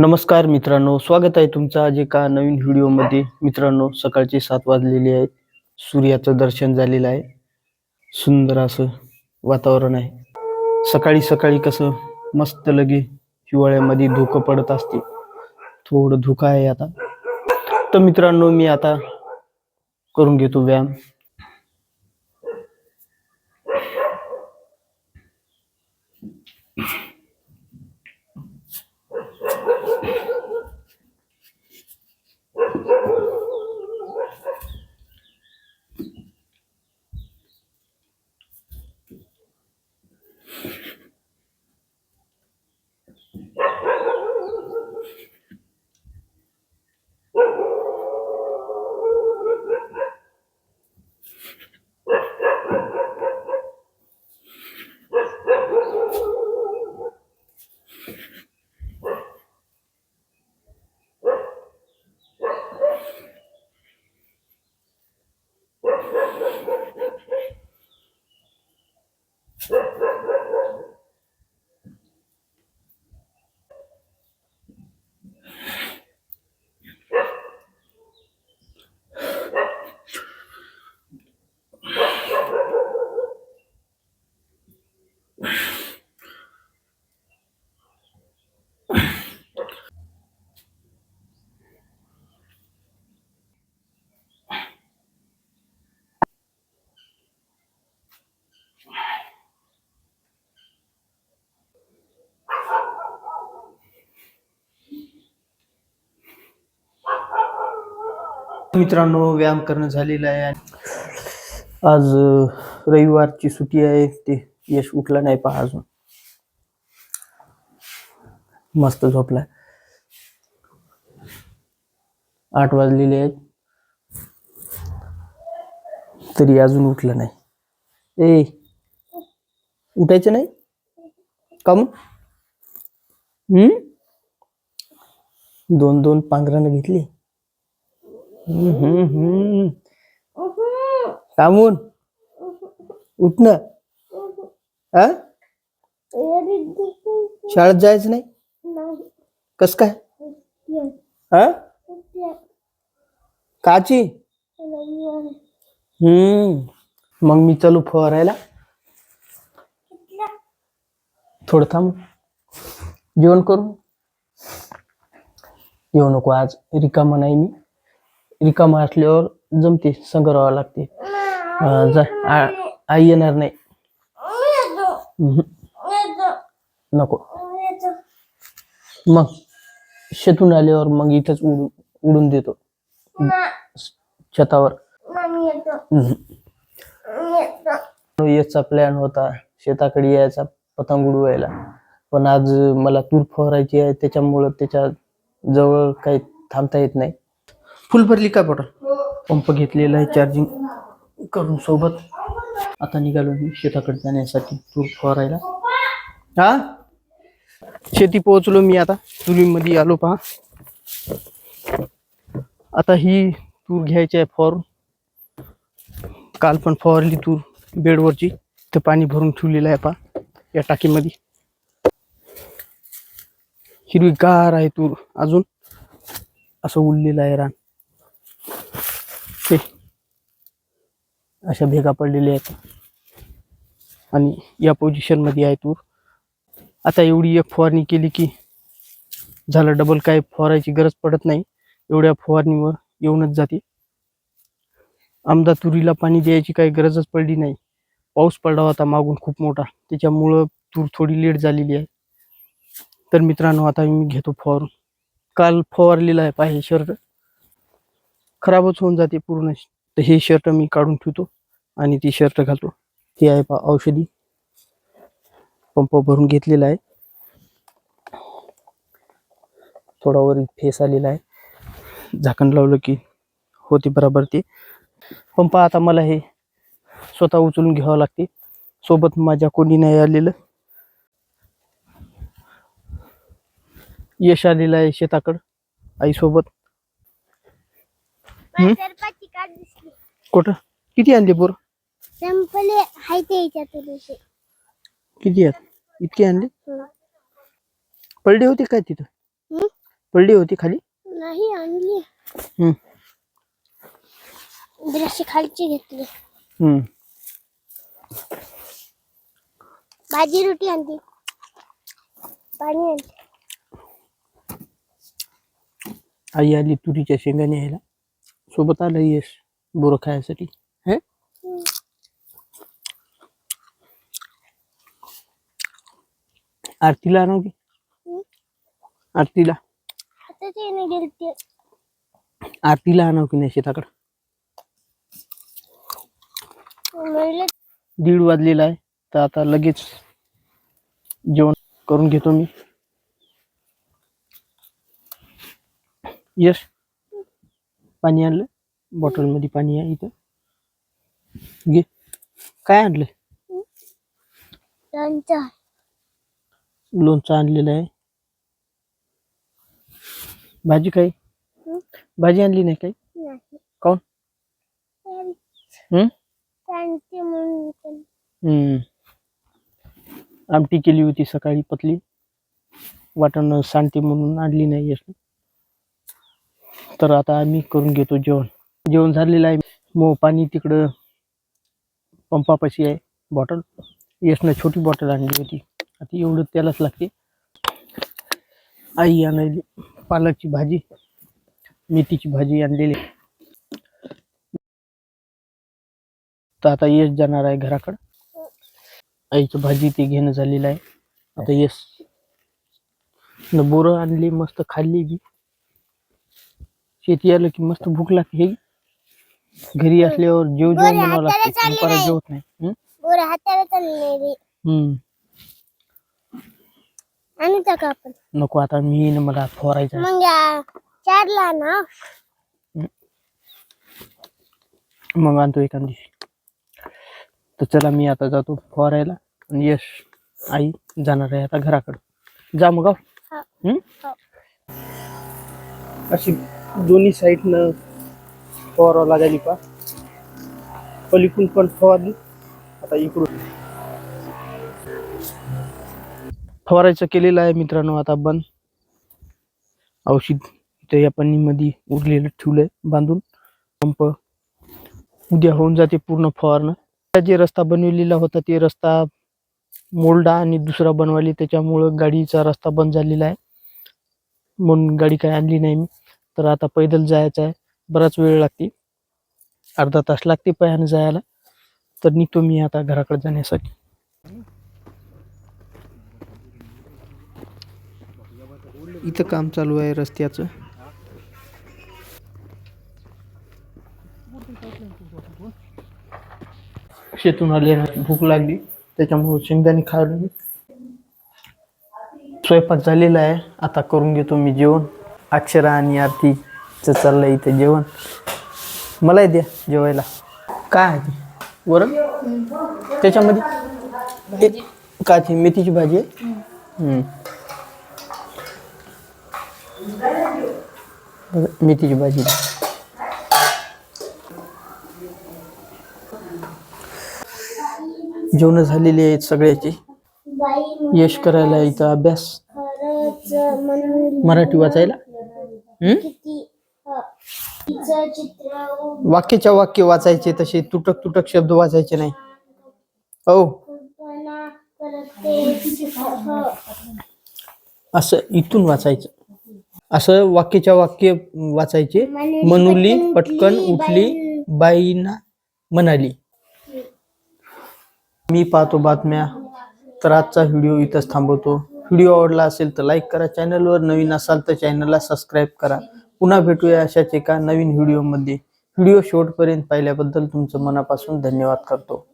नमस्कार मित्रांनो स्वागत आहे तुमचं आज एका नवीन व्हिडिओमध्ये. मित्रांनो सकाळचे सात वाजलेले आहेत. सूर्याचं दर्शन झालेलं आहे. सुंदर असं वातावरण आहे. सकाळी सकाळी कसं मस्त लगे हिवाळ्यामध्ये धुकं पडत असते. थोडं धुकं आहे आता. तर मित्रांनो मी आता करून घेतो व्यायाम. मित्रांनो व्यायाम करणं झालेलं आहे आज रविवारची सुट्टी आहे. ते यश उठला नाही पहा अजून. मस्त झोपलाय आठ वाजलेले आहेत. तरी अजून उठलं नाही. ए उठायचं नाही? का मग हम्म? दोन दोन पांघरानं घेतली. थांबून उठणं. हा शाळेत जायचं नाही? कस काय? हा काची? हम्म. मग मी चालू फवारायला. थोडं थांब. जेवण करू. येऊ नको आज. रिकामा नाही मी. रिकामा असल्यावर जमते संग राहावं लागते. आई येणार नाही. नको. मग शेतून आल्यावर मग इथंच उडून उडून देतो. छतावर याचा प्लॅन होता शेताकडे यायचा पतंग उडवायला. पण आज मला तूर फवारायची आहे त्याच्यामुळं त्याच्याजवळ काही थांबता येत नाही. फुल भरली का बॉटल? पंप घेतलेला आहे चार्जिंग करून सोबत. आता निघालो मी शेताकडे जाण्यासाठी तूर फवारायला. हा? शेती पोहोचलो मी आता. चुलीमध्ये आलो पहा. आता ही तूर घ्यायची आहे फवारून. काल पण फवारली तूर बेडवरची. तर पाणी भरून ठेवलेलं आहे पहा या टाकीमध्ये. हिरवीगार आहे तूर अजून. असं उरलेलं आहे रान ते अशा भेगा पडलेल्या आहेत. आणि या पोझिशनमध्ये आहे तूर आता एवढी एक फवारणी केली की झालं डबल काय फवारायची गरज पडत नाही. एवढ्या फवारणीवर येऊनच जाते. आमदा तुरीला पाणी द्यायची काही गरजच पडली नाही. पाऊस पडला होता मागून खूप मोठा. त्याच्यामुळं तूर थोडी लेट झालेली आहे. तर मित्रांनो आता मी घेतो फवारून. काल फवारलेला आहे पाहिजे शर्ट खराबच होऊन जाते पूर्ण. तर हे शर्ट मी काढून ठेवतो. आणि ती शर्ट घालतो. ती आहे पा औषधी. पंप भरून घेतलेला आहे. थोडा वर फेस आलेला आहे. झाकण लावलं की होते बराबर ते. पंप आता मला हे स्वतः उचलून घ्यावं लागते. सोबत माझ्या कोणी नाही आलेलं. यश आलेलं आहे शेताकडं आईसोबत. कुठं? किती आणले बोर संपले हाय ते याच्यात किती आहेत? इतके आणले. पडले होते काय तिथं? पडली होती खाली? नाही आणली. खालची घेतली. भाजी रोटी आणली. पाणी आणली. आई आली तुरीच्या शेंगाने यायला सोबत आलं यश बोरं खायसाठी. आरतीला आणू हम्म. आरतीला. आरतीला आणू की नाही शेताकडं? दीड वाजलेला आहे तर आता लगेच जेवण करून घेतो मी. यश? पाणी आणलं? बॉटलमध्ये पाणी आहे इथं. घे. काय आणलं? त्यांचा लोणचं आणलेलं आहे. भाजी काय हं? भाजी आणली नाही काही? हम्म हम्म आमटी केली होती सकाळी पतली. वाटण सांडते म्हणून आणली नाही यश. तर आता आम्ही करून घेतो जेवण. जेवण झालेलं आहे. मग पाणी तिकडं पंपापाशी आहे बॉटल. यशनं छोटी बॉटल आणली होती. आता एवढं त्यालाच लागते. आई आणायली पालकची भाजी मेथीची भाजी आणलेली. तर आता यश जाणार आहे घराकडं. आईची भाजी ते घेणं झालेलं आहे. आता यश न बोरं आणली मस्त खाल्ली बी. शेती आलं की मस्त भूक लागते हे घरी असल्यावर जेव जेवण हाताला लागते. जेवत नाही. हम्म आणू टाका आपण. नको आता मी न मला फवारायचं आहे. मग या चारला ना मग आणतो एका दिवशी. तर चला मी आता जातो फवारायला आणि यश आई जाणार आहे आता घराकडं. जा मग. हं? हो. अशी दोन्ही साईडनं फवारावं लागायली पा. पलीकडून पण फवारली आता इकडून. फवारायचं केलेलं आहे मित्रांनो आता बंद औषध इथे या पन्नीमध्ये उरलेलं ठेवलंय बांधून. पंप उद्या होऊन जाते पूर्ण फवारणं. त्या जे रस्ता बनवलेला होता ते रस्ता मोलडा आणि दुसरा बनवायला त्याच्यामुळं गाडीचा रस्ता बंद झालेला आहे. म्हणून गाडी काय आणली नाही मी. तर आता पैदल जायचं आहे. बराच वेळ लागते. अर्धा तास लागते पायाने जायला. तर निघतो मी आता घराकडे जाण्यासाठी. इथं काम चालू आहे रस्त्याचं. शेतून आले भूक लागली. त्याच्यामुळे शेंगदाणे खायला मी स्वयंपाक झालेला आहे. आता करून घेतो मी जेवण. अक्षरा आणि आरतीचं चाललंय इथे जेवण. मलाही द्या जेवायला. काय आहे ते? वरण? त्याच्यामध्ये? काय ते मेथीची भाजी आहे हम्म. बघा, मेथीची भाजी. जेवण झालेली आहेत सगळ्याची. यश करायला इथं अभ्यास. मराठी वाचायला. वाक्याच्या वाक्य वाचायचे तसे तुटक तुटक शब्द वाचायचे नाही. हो. असं इथून वाचायचं. असं वाक्याच्या वाक्य वाचायचे. मनुली पटकन उठली बाईना म्हणाली. मी पाहतो बातम्या तर आजचा व्हिडिओ इथंच थांबवतो. व्हिडिओ आवडला असेल तर लाईक करा. चॅनलवर नवीन असाल तर चॅनलला सबस्क्राईब करा. पुन्हा भेटूया अशाच एका नवीन व्हिडिओमध्ये. व्हिडिओ शेवटपर्यंत पाहिल्याबद्दल तुमचं मनापासून धन्यवाद करतो.